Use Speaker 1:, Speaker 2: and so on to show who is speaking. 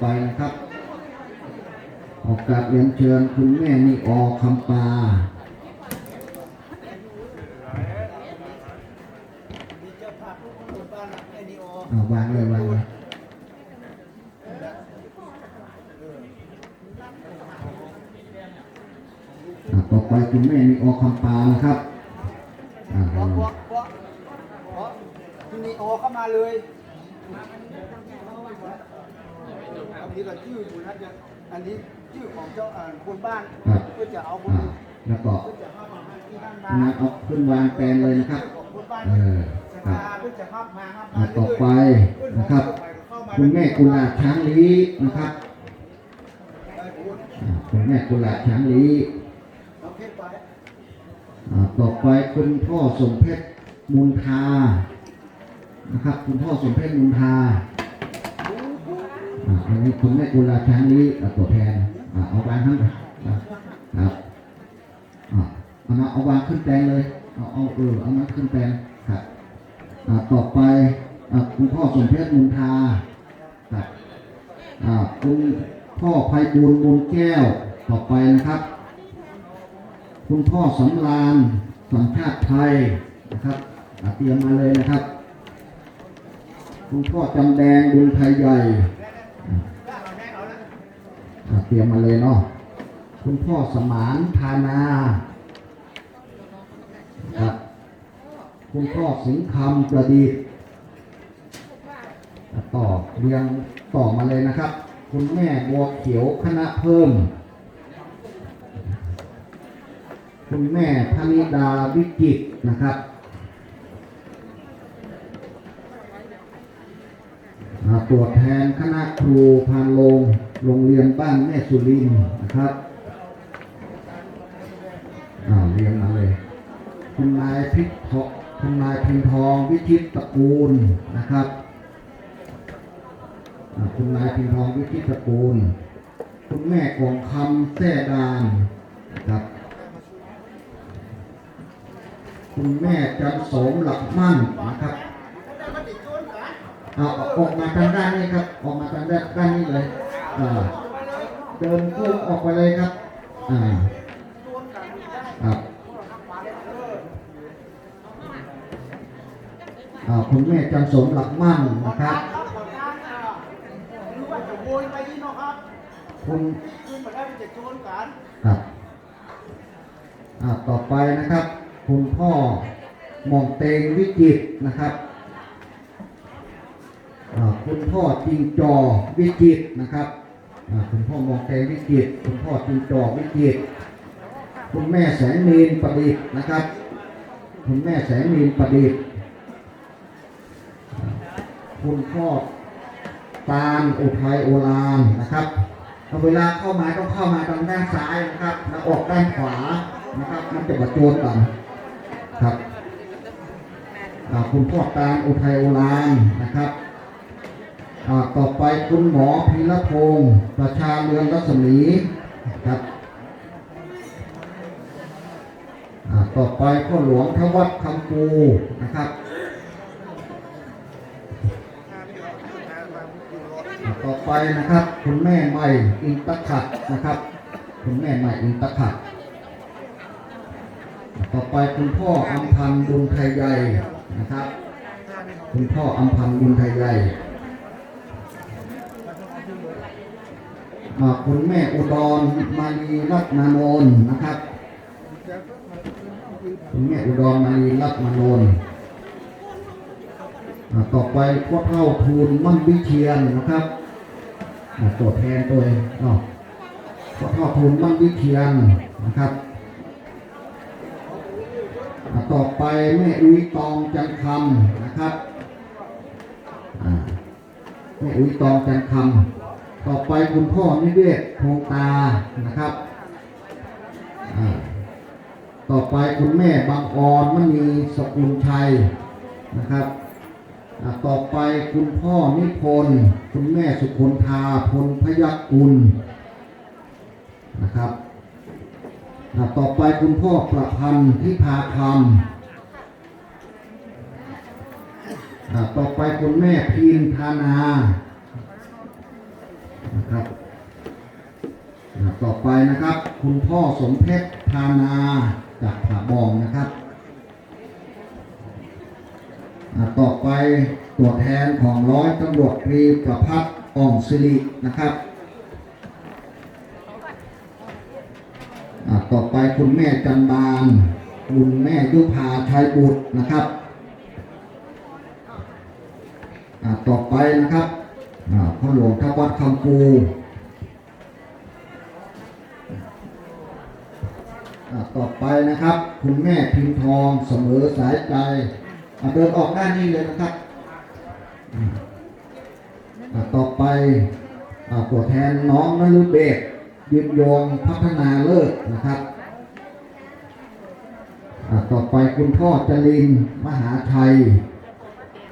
Speaker 1: ไปนะครับ ออกกราบเรียนเชิญคุณแม่นิออคำปาเอาวางเลยวางเลยต่อไปคุณแม่นิออคำปานะครับ
Speaker 2: ที่นี่โอเข้ามาเลย อันนี้ก็ชื่ออยู่นะจะอันนี้ชื่อของเจ้าอ่าคนบ้าน
Speaker 1: ครับ
Speaker 2: เพื่อจะเอาคน
Speaker 1: อ่าแล้วก็
Speaker 2: เพื่อจะเข้ามาให้ที่นั่น
Speaker 1: อันนั้นเอาขึ้นวางแปลนเลยนะครับ
Speaker 2: ของคนบ้าน
Speaker 1: เออครับ
Speaker 2: ภาเพื่อจะเข้ามาเข้า
Speaker 1: อะ
Speaker 2: มา
Speaker 1: ต่อไปนะครับ คุณแม่กุหลาบช้างลีนะครับอ่าคุณแม่กุหลาบช้างลี
Speaker 2: เอาเพชรไป
Speaker 1: อ่าต่อไปคุณพ่อสมเพชรมุนทานะครับ คุณพ่อสมเพชรมุนทา อันนี้คุณแม่กุลาช้างลีอะตัวแทนเอาวางข้างครับเอามาเอาวางขึ้นแปลงเลยเอาเอาเออเอามาขึ้นแปลงครับต่อไปคุณพ่อสมเพชรมุนทาครับคุณพ่อไพบูลย์มูลแก้วต่อไปนะครับ คุณพ่อสำรานสัญชาติไทยนะครับเตรียมมาเลยนะครับ คุณพ่อจำแดงบุญไทยใหญ่ เตรียมมาเลยเนาะคุณพ่อสมานธานาครับคุณพ่อสิงห์คำประดิษฐ์ต่อเรียงต่อมาเลยนะครับ คุณแม่บัวเขียวคณะเพิ่ม คุณแม่พนิดาวิจิตนะครับอ่า ตัวแทนคณะครูพานโรงโรงเรียนบ้านแม่สุรินนะครับอ่าเรียนมาเลยคุณนายพิษทองคุณนายพินทองวิชิตตระกูลนะครับอ่าคุณนายพินทองวิชิตตระกูล คุณแม่กองคำแท่ดานนะครับคุณแม่จันโสมหลักมั่นนะครับ อาออกมาทางด้านนี้ครับ ออกมาทางด้านด้านนี้เลยเดินกุ้งออกไปเลยครับอ่าครับคุณแม่จันสมหลักมั่นนะครับ
Speaker 2: คุ
Speaker 1: ณครับต่อไปนะครับ คุณพ่อหมองเตงวิจิตนะครับ คุณพ่อจิงจอวิจิตนะครับคุณพ่อมองเตงวิจิตคุณพ่อจิงจอวิจิตคุณแม่แสงนีนประดิษฐ์นะครับ คุณแม่แสงนีนประดิษฐ์คุณพ่อตาลอุทัยโอฬารนะครับเวลาเข้ามาต้องเข้ามาทางด้านซ้ายนะครับแล้วออกด้านขวานะครับ มันจะประโจนกันครับคุณพ่อตาลอุทัยโอฬารนะครับ ต่อไปคุณหมอพีรพงศ์ประชาเรืองรัศมีครับต่อไปพ่อหลวงทวัดคำปูนะครับต่อไปนะครับ คุณแม่ใหม่อินตะขัดนะครับ คุณแม่ใหม่อินตะขัดต่อไปคุณพ่ออัมพันธ์บุญไทยใหญ่นะครับ คุณพ่ออัมพันธ์บุญไทยใหญ่อ่า คุณแม่อุดรมาลีรัตนานนนะครับ คุณแม่อุดรมาลีรัตนานนต่อไปพ่อเท่าทูลมั่นวิเชียนนะครับอ่าตัวแทนตัวเองเนาะพ่อพ่อทูลมั่นวิเทียนนะครับต่อไปแม่อุ้ยตองจันคำนะครับแม่อุ้ยตองจันคำ ต่อไปคุณพ่อนิเวศโพงตานะครับ ต่อไปคุณแม่บางออนมณีสกุลชัยนะครับ ต่อไปคุณพ่อนิพนธ์คุณแม่สุคนธาพลพยักกุลนะครับต่อไปคุณพ่อประพันธ์ทิพาคำต่อไปคุณแม่พีนธานา ครับ ต่อไปนะครับ คุณพ่อสมเพชรพานาจากผาบองนะครับต่อไปตัวแทนของร้อยตำรวจตรีประพัฒน์อ่องสิรินะครับ ต่อไปคุณแม่จันบาน คุณแม่ยุพาชัยบุตรนะครับ ต่อไปนะครับ พ่อหลวงทวัดคำปูต่อไปนะครับ คุณแม่พิมพ์ทองเสมอสายใจเดินออกด้านนี้เลยนะครับ ต่อไปตัวแทนน้องนรุเบศยืนยงพัฒนาเลิศนะครับต่อไปคุณพ่อจรินมหาชัย